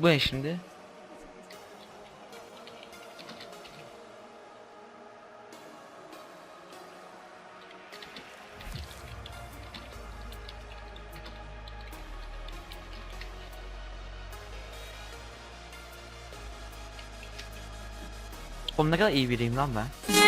Bu ne şimdi? Oğlum ne kadar iyi biriyim lan ben.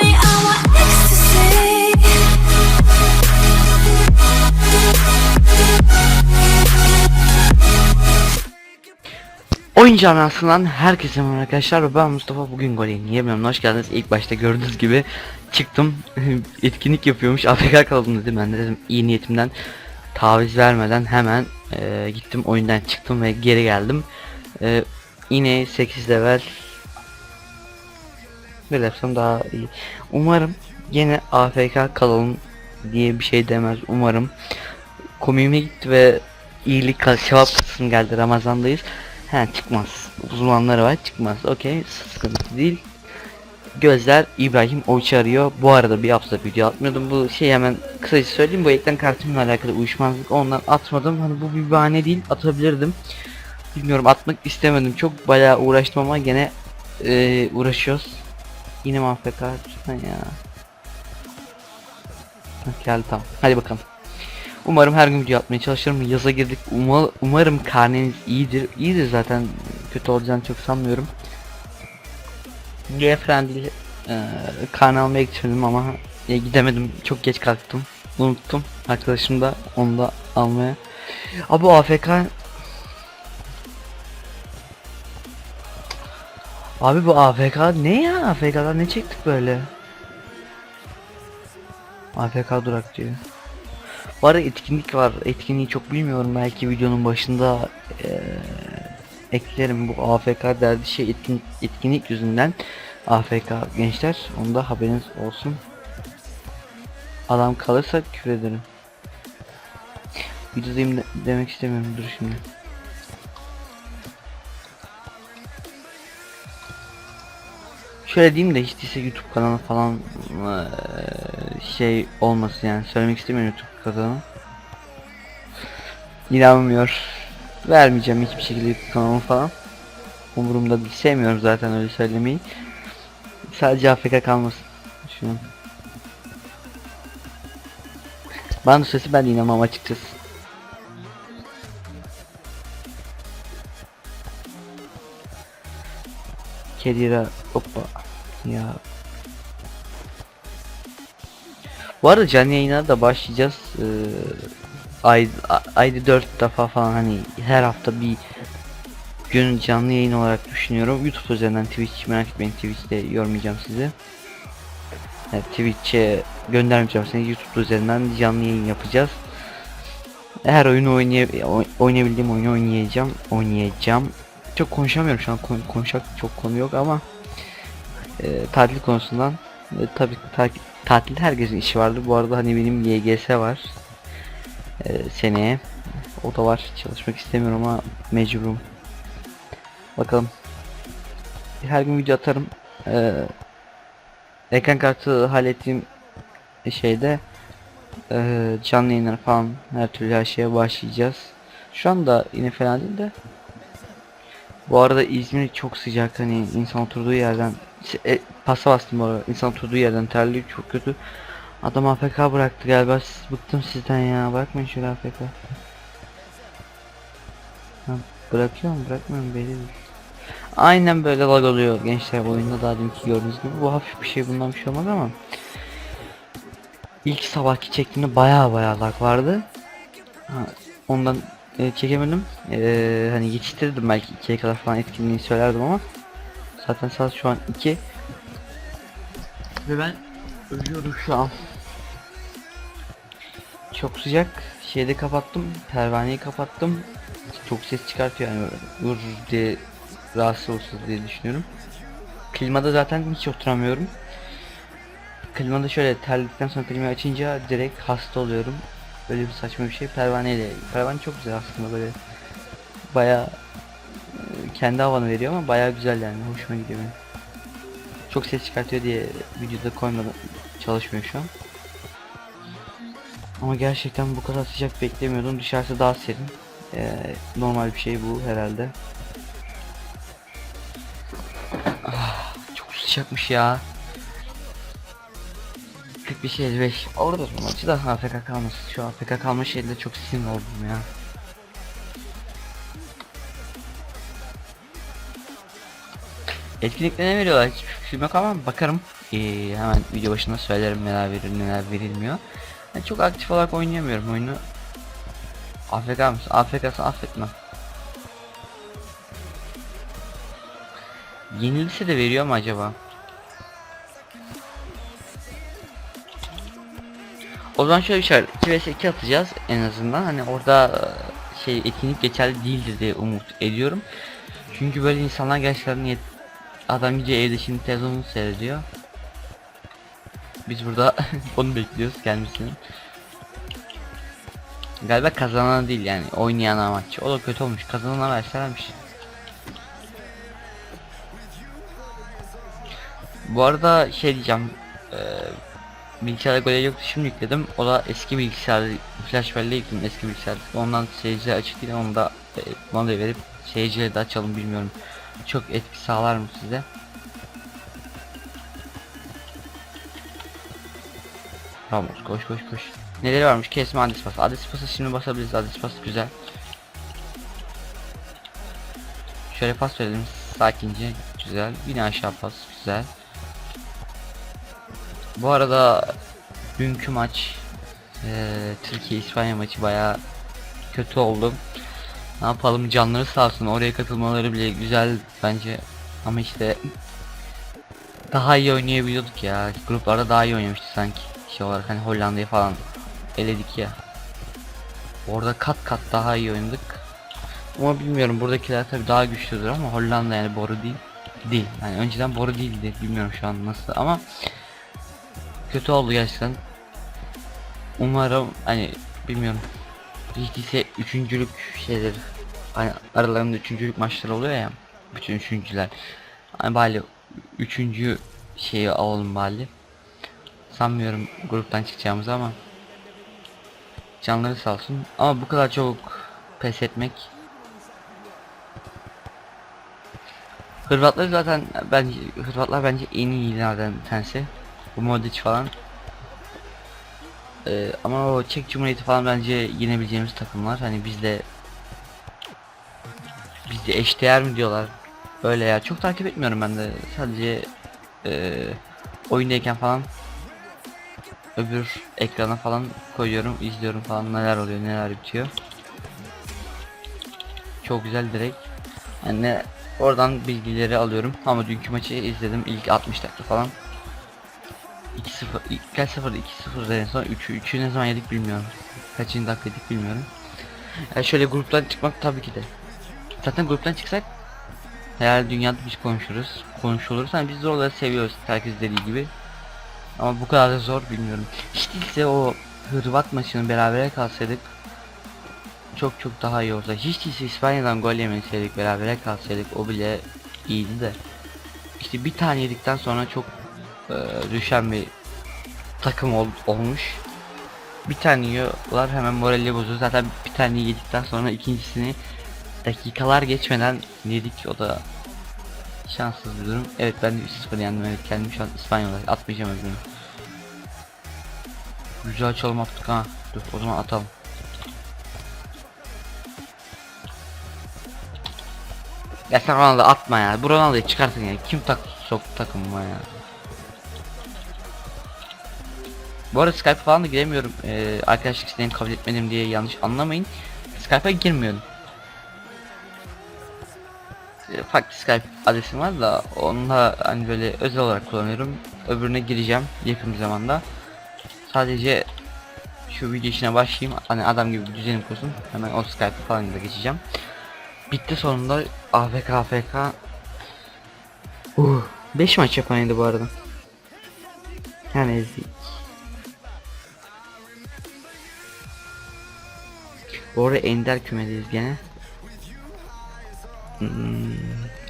Oyun camiasından herkese merhaba arkadaşlar. Ben Mustafa bugün goleyim niye bilmiyorum hoş geldiniz. İlk başta gördüğünüz gibi çıktım. Etkinlik yapıyormuş. AFK kaldım dedim ben de dedim iyi niyetimden taviz vermeden hemen e, gittim oyundan çıktım ve geri geldim. E, yine 8 level bir yapsam daha iyi. Umarım yine AFK kalalım diye bir şey demez. Umarım. Komiğime gitti ve iyilik sevap kısım geldi. Ramazan'dayız He çıkmaz. Uzmanları var çıkmaz. Okey sıkıntı değil. Gözler İbrahim Oğuz'u arıyor. Bu arada bir hafta video atmıyordum. Bu şey hemen kısaca söyleyeyim. Bu ekran kartımla alakalı uyuşmazlık ondan atmadım. Hani bu bir bahane değil. Atabilirdim. Bilmiyorum atmak istemedim. Çok bayağı uğraştım ama gene e, uğraşıyoruz. Yine lütfen ya. Geldi tamam. Hadi bakalım. Umarım her gün video atmaya çalışırım. Yaza girdik. Uma- umarım karneniz iyidir. İyidir zaten. Kötü olacağını çok sanmıyorum. G friendly e, karne almaya gitmedim ama e, gidemedim. Çok geç kalktım. Unuttum. Arkadaşım da onu da almaya. Abi AFK Abi bu AFK ne ya? AFK'dan ne çektik böyle? AFK durak diyor. Var etkinlik var. Etkinliği çok bilmiyorum. Belki videonun başında eee, eklerim. Bu AFK derdi şey etkinlik, etkinlik yüzünden AFK gençler. Onda haberiniz olsun. Adam kalırsa küfür ederim. Videodayım de- demek istemiyorum. Dur şimdi. Şöyle diyeyim de hiç değilse YouTube kanalı falan eee, şey olmasın yani söylemek istemiyorum YouTube kanalı. İnanmıyor. Vermeyeceğim hiçbir şekilde YouTube kanalımı falan. Umurumda değil. Sevmiyorum zaten öyle söylemeyi. Sadece AFK kalmasın. Şunu. Bana sesi ben de inanmam açıkçası. Kedira hoppa ya. Bu arada canlı yayına da başlayacağız. Ee, ay, ayda 4 defa falan hani her hafta bir gün canlı yayın olarak düşünüyorum. YouTube üzerinden Twitch merak etmeyin Twitch'te yormayacağım sizi. Evet, Twitch'e göndermeyeceğim seni YouTube üzerinden canlı yayın yapacağız. Her oyunu oynay oy- oynayabildiğim oyunu oynayacağım. Oynayacağım. Çok konuşamıyorum şu an kon- konuşacak çok konu yok ama e, tatil konusundan e, tabii ta tatil herkesin işi vardı. Bu arada hani benim YGS var e, seneye. O da var. Çalışmak istemiyorum ama mecburum. Bakalım. Her gün video atarım. E, ekran kartı hallettiğim şeyde e, canlı yayınlar falan her türlü her şeye başlayacağız. Şu anda yine fena değil de bu arada İzmir çok sıcak hani insan oturduğu yerden e, pasa bastım arada. İnsan oturduğu yerden terliyor çok kötü. Adam AFK bıraktı galiba. Siz bıktım sizden ya. Bırakmayın şöyle AFK ha, Bırakıyor mu? Bırakmıyor mu? Belli değil. Aynen böyle lag oluyor gençler oyunda. Daha deminki gördüğünüz gibi. Bu hafif bir şey bundan bir şey olmaz ama. İlk sabahki çektiğimde baya baya lag vardı. Ha, Ondan e, çekemedim. Ee, hani yetiştirdim belki 2'ye kadar falan etkinliği söylerdim ama Zaten saat şu an 2 Ve ben ölüyorum şu an. Çok sıcak. Şeyde kapattım pervaneyi kapattım. Çok ses çıkartıyor yani. Vur diye rahatsız olsun diye düşünüyorum. Klimada zaten hiç oturamıyorum. Klimada şöyle terledikten sonra klimayı açınca direkt hasta oluyorum. Böyle bir saçma bir şey. Pervaneyle Pervane çok güzel aslında böyle. Baya kendi havanı veriyor ama bayağı güzel yani hoşuma gidiyor benim. Çok ses çıkartıyor diye videoda koymadan çalışmıyor şu an. Ama gerçekten bu kadar sıcak beklemiyordum. Dışarısı daha serin. Ee, normal bir şey bu herhalde. Ah, çok sıcakmış ya. 45 55. Orada maçı da AFK kalması. Şu AFK kalma şeyde çok sinir oldum ya. Etkinlikte ne veriyorlar hiçbir fikrim yok ama bakarım. Ee, hemen video başında söylerim neler verir neler verilmiyor. Ben çok aktif olarak oynayamıyorum oyunu. AFK mısın? AFK'sı affetmem. Yenilse de veriyor mu acaba? O zaman şöyle bir şey var. 2 vs 2 atacağız en azından. Hani orada e, şey etkinlik geçerli değildir diye umut ediyorum. Çünkü böyle insanlar gerçekten adam gece evde şimdi televizyonu seyrediyor. Biz burada onu bekliyoruz gelmesini. Galiba kazanan değil yani oynayan amaç. O da kötü olmuş. Kazanana verselermiş. Bu arada şey diyeceğim. Eee bilgisayarda gole yoktu şimdi yükledim. O da eski bilgisayar flash belleğe yükledim eski bilgisayar. Ondan seyirciye açık değil onu da e, bana da verip seyirciye de açalım bilmiyorum. Çok etki sağlar mı size? Ramos koş koş koş. Neleri varmış? Kesme adres pası. Adres pası şimdi basabiliriz. Adres pası güzel. Şöyle pas verelim. Sakince. Güzel. Yine aşağı pas. Güzel. Bu arada dünkü maç eee, Türkiye İspanya maçı baya kötü oldu. Ne yapalım? Canları sağ olsun. Oraya katılmaları bile güzel bence. Ama işte daha iyi oynayabiliyorduk ya. Gruplarda daha iyi oynamıştı sanki. Şey olarak hani Hollanda'yı falan eledik ya. Orada kat kat daha iyi oynadık. Ama bilmiyorum. Buradakiler tabi daha güçlüdür ama Hollanda yani boru değil. Değil. Yani önceden boru değildi. Bilmiyorum şu an nasıl ama kötü oldu gerçekten. Umarım hani bilmiyorum. Değilse üçüncülük şeyleri hani aralarında üçüncülük maçları oluyor ya. Bütün üçüncüler. Hani bari üçüncü şeyi alalım bari. Sanmıyorum gruptan çıkacağımızı ama canları sağ olsun. Ama bu kadar çabuk pes etmek Hırvatlar zaten bence Hırvatlar bence en iyilerden bir tanesi. Bu Modric falan. Ee, ama o Çek Cumhuriyeti falan bence yenebileceğimiz takımlar. Hani bizde bizde eşdeğer mi diyorlar. Böyle ya çok takip etmiyorum ben de. Sadece e, oyundayken falan öbür ekrana falan koyuyorum, izliyorum falan neler oluyor, neler bitiyor. Çok güzel direkt. Yani oradan bilgileri alıyorum. Ama dünkü maçı izledim ilk 60 dakika falan. 2-0 kaç 0 2-0 en son 3'ü 3'ü ne zaman yedik bilmiyorum. Kaçıncı dakika yedik bilmiyorum. Yani şöyle gruptan çıkmak tabii ki de. Zaten gruptan çıksak herhalde dünyada biz konuşuruz. Konuşuluruz. Hani biz zorları seviyoruz herkes dediği gibi. Ama bu kadar da zor bilmiyorum. Hiç değilse o Hırvat maçını berabere kalsaydık çok çok daha iyi olsa. Hiç değilse İspanya'dan gol yemeseydik berabere kalsaydık o bile iyiydi de. İşte bir tane yedikten sonra çok e, düşen bir takım ol, olmuş. Bir tane yiyorlar hemen morali bozuyor. Zaten bir tane yedikten sonra ikincisini dakikalar geçmeden yedik o da şanssız bir durum. Evet ben de 3-0 yendim evet kendim şu an İspanyol'a atmayacağım öbürünü. Güzel çalım attık ha. Dur o zaman atalım. Ya sen Ronaldo atma ya. Bu Ronaldo'yu çıkartın ya. Kim tak sok takımıma ya. Bu arada Skype falan da giremiyorum. Ee, arkadaşlık isteğini kabul etmedim diye yanlış anlamayın. Skype'a girmiyorum. Ee, farklı Skype adresim var da onunla hani böyle özel olarak kullanıyorum. Öbürüne gireceğim yakın bir zamanda. Sadece şu video işine başlayayım. Hani adam gibi bir düzenim kursun. Hemen o Skype falan da geçeceğim. Bitti sonunda AFK AFK. Uh, 5 maç yapanıydı bu arada. Yani ezdik. Bu arada ender kümedeyiz gene. Hmm,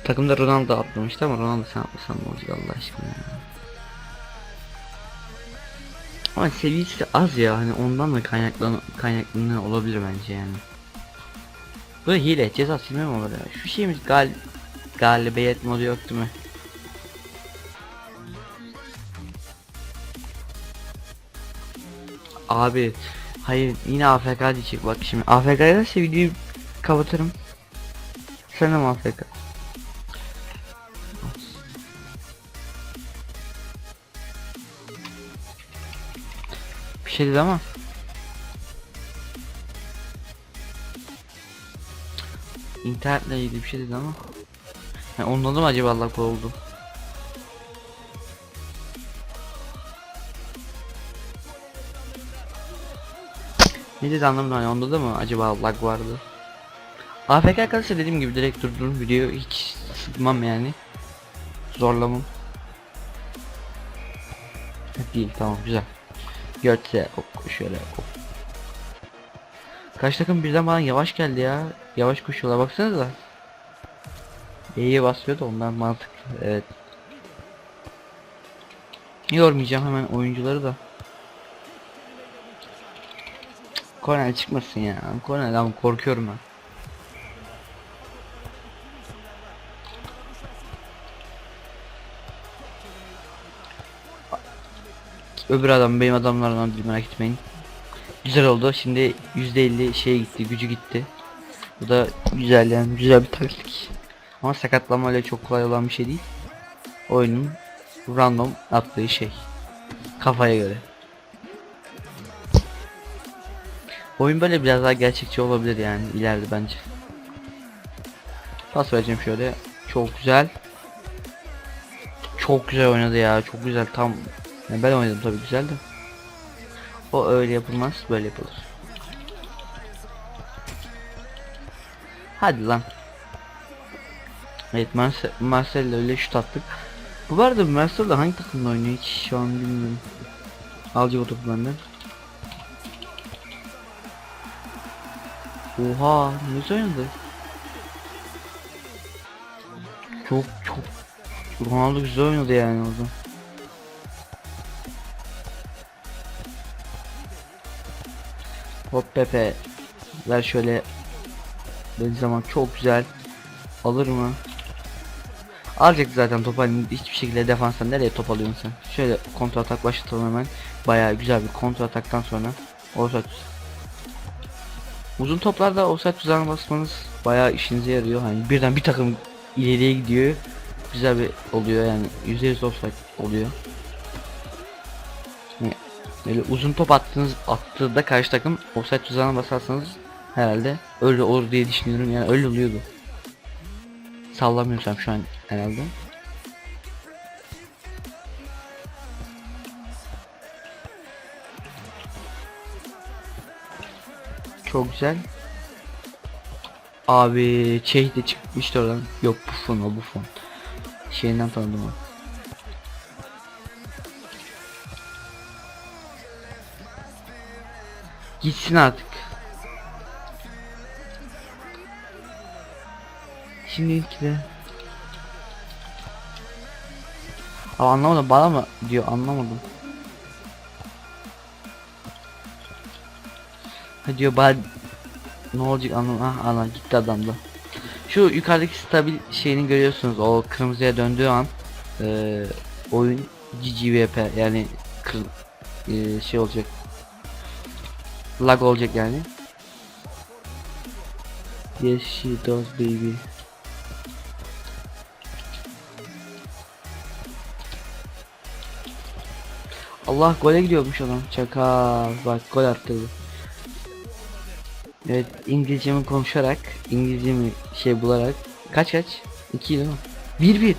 takımda Ronaldo atlamıştı ama Ronaldo sen atmasan ne olacak Allah aşkına ya. Ama seviyesi az ya hani ondan da kaynaklan kaynaklanıyor olabilir bence yani. Bu da hile ceza silme mi olur ya? Şu şeyimiz gal galibiyet modu yok değil mi? Abi hayır yine AFK diyecek bak şimdi AFK ederse videoyu kapatırım. Sen de mi AFK? Bir şey dedi ama. İnternetle ilgili bir şey dedi ama. Yani ondan da mı acaba Allah oldu? Ne dedi anlamadım hani onda da mı acaba lag vardı? AFK arkadaşlar dediğim gibi direkt durdurum videoyu hiç sıkmam yani. Zorlamam. Değil tamam güzel. Götse hop şöyle hop. Kaç takım birden bana yavaş geldi ya. Yavaş koşuyorlar baksanıza. E'ye basıyor da ondan mantıklı evet. Yormayacağım hemen oyuncuları da. Kornel çıkmasın ya. Kornel ama korkuyorum ben. Öbür adam benim adamlardan değil merak etmeyin. Güzel oldu. Şimdi %50 şey gitti, gücü gitti. Bu da güzel yani güzel bir taktik. Ama sakatlanma öyle çok kolay olan bir şey değil. Oyunun random attığı şey. Kafaya göre. Oyun böyle biraz daha gerçekçi olabilir yani ileride bence. Pas vereceğim şöyle. Çok güzel. Çok güzel oynadı ya. Çok güzel tam. Yani ben oynadım tabii güzel de. O öyle yapılmaz, böyle yapılır. Hadi lan. Evet Marcel, Marcel'le öyle şut attık. Bu arada Marcel hangi takımda oynuyor hiç şu an bilmiyorum. Alacak o topu benden. Oha ne güzel oynadı. Çok çok Ronaldo güzel oynadı yani orada. Hop Pepe ver şöyle Benzema çok güzel alır mı? Alacak zaten top hani hiçbir şekilde defanstan nereye top alıyorsun sen? Şöyle kontra atak başlatalım hemen. Bayağı güzel bir kontra ataktan sonra offside Uzun toplarda offside tuzağına basmanız bayağı işinize yarıyor. Hani birden bir takım ileriye gidiyor. Güzel bir oluyor yani %100 offside oluyor. Yani böyle uzun top attığınız attığında karşı takım offside tuzağına basarsanız herhalde öyle olur diye düşünüyorum. Yani öyle oluyordu. Sallamıyorsam şu an herhalde. Çok güzel. Abi şey de çıkmıştı oradan. Yok Buffon o Buffon. Şeyinden tanıdım o. Gitsin artık. Şimdilik de. Abi anlamadım bana mı diyor anlamadım. Diyor bana ne olacak anlamadım. Ah ana gitti adam da. Şu yukarıdaki stabil şeyini görüyorsunuz. O kırmızıya döndüğü an eee oyun GGVP yani kır, eee, şey olacak. Lag olacak yani. Yes she does baby. Allah gole gidiyormuş adam. Çakal bak gol attırdı. Evet İngilizcemi konuşarak İngilizcemi şey bularak kaç kaç? 2 değil mi? 1 1.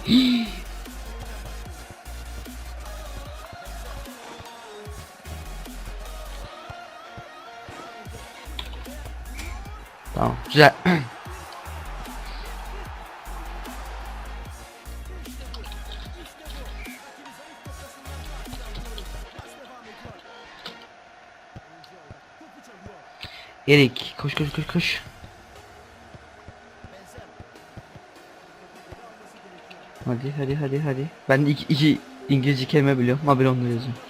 tamam güzel. Erik koş koş koş koş. Hadi hadi hadi hadi. Ben iki, iki İngilizce kelime biliyorum. Haber onları yazıyorum.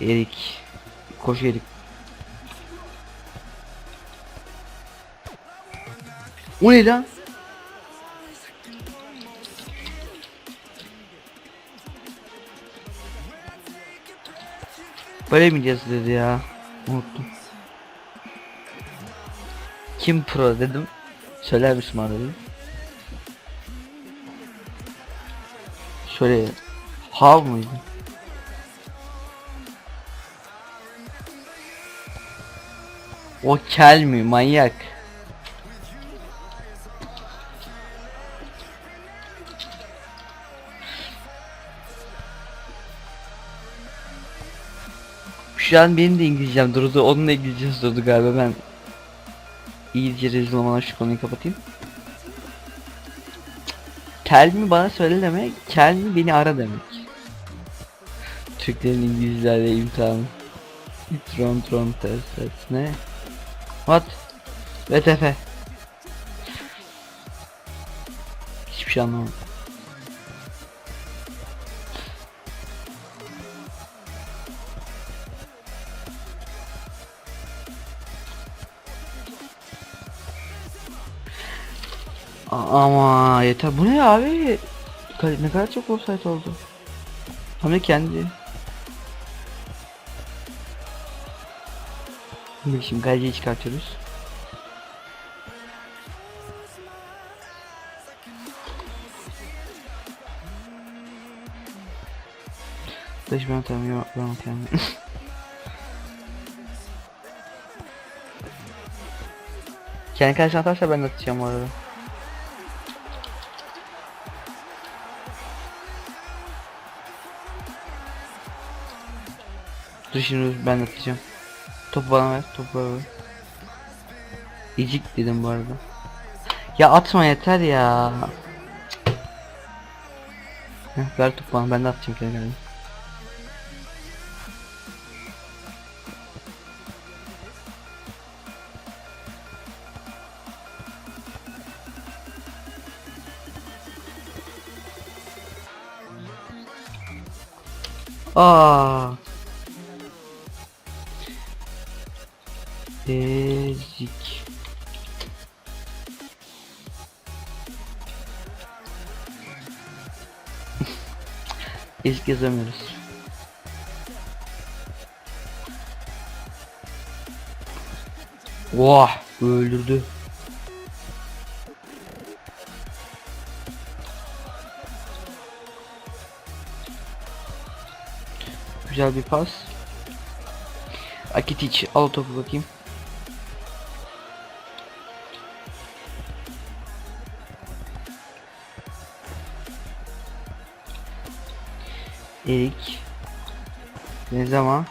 Erik. Koş Erik. O ne lan? Böyle mi diyeceğiz dedi ya. Unuttum. Kim pro dedim. Söyler misin bana dedim. Şöyle Hav mıydı? O kel mi manyak? Şu an benim de İngilizcem durdu. Onun da İngilizcesi durdu galiba ben. İyice rezil olmadan şu konuyu kapatayım. Kel mi bana söyle demek, kel mi beni ara demek. Türklerin İngilizlerle imtihanı. Tron tron test test ne? What? VTF. Hiçbir şey anlamadım. Ama yeter. Bu ne abi? Ne kadar çok offside oldu. Hem de kendi. Şimdi kaleciyi çıkartıyoruz. Dış ben yok ben kendim. Kendi kalesine atarsa ben de atacağım bu arada. Dur şimdi ben atacağım. Topu bana ver, topu bana ver. İcik dedim bu arada. Ya atma yeter ya. Heh, ver topu bana ben de atacağım kendi kaleme. Ezik yazamıyoruz. Vah öldürdü. Güzel bir pas. Akitic al topu bakayım. Erik. Ne zaman?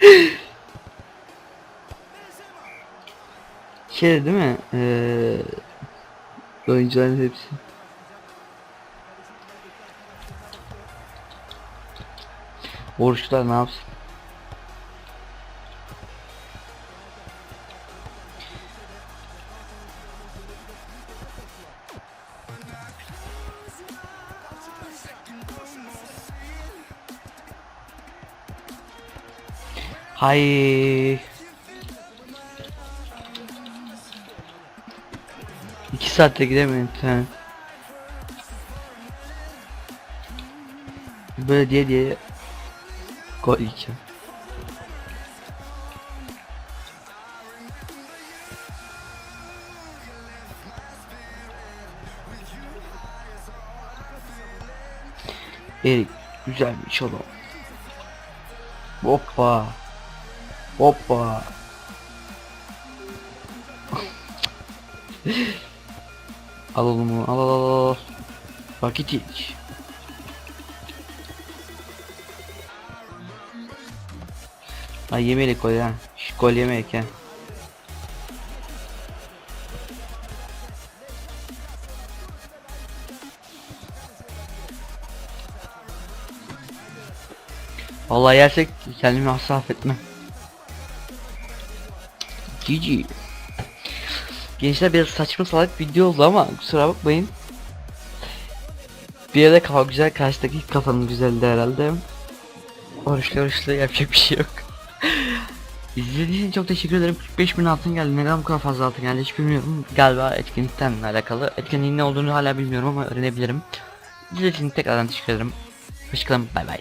şey değil mi? Ee, oyuncuların hepsi. Oruçlar ne yapsın? Hay. İki saatte gidemedim sen. Böyle diye diye gol yiyeceğim. Erik güzel bir çalım. Hoppa. Hoppa. al oğlum al al al al. Vakit hiç. Ay yemeyelim gol ha. Şş, gol yemeyelim ha. Vallahi yersek kendimi asla affetmem. GG. Gençler biraz saçma salak video oldu ama kusura bakmayın. Bir yerde kafa güzel karşıdaki kafanın güzeldi herhalde. Oruçlu oruçlu yapacak bir şey yok. İzlediğiniz için çok teşekkür ederim. 45 bin altın geldi. Neden bu kadar fazla altın geldi hiç bilmiyorum. Galiba etkinlikten alakalı. Etkinliğin ne olduğunu hala bilmiyorum ama öğrenebilirim. İzlediğiniz için tekrardan teşekkür ederim. Hoşçakalın. Bay bay.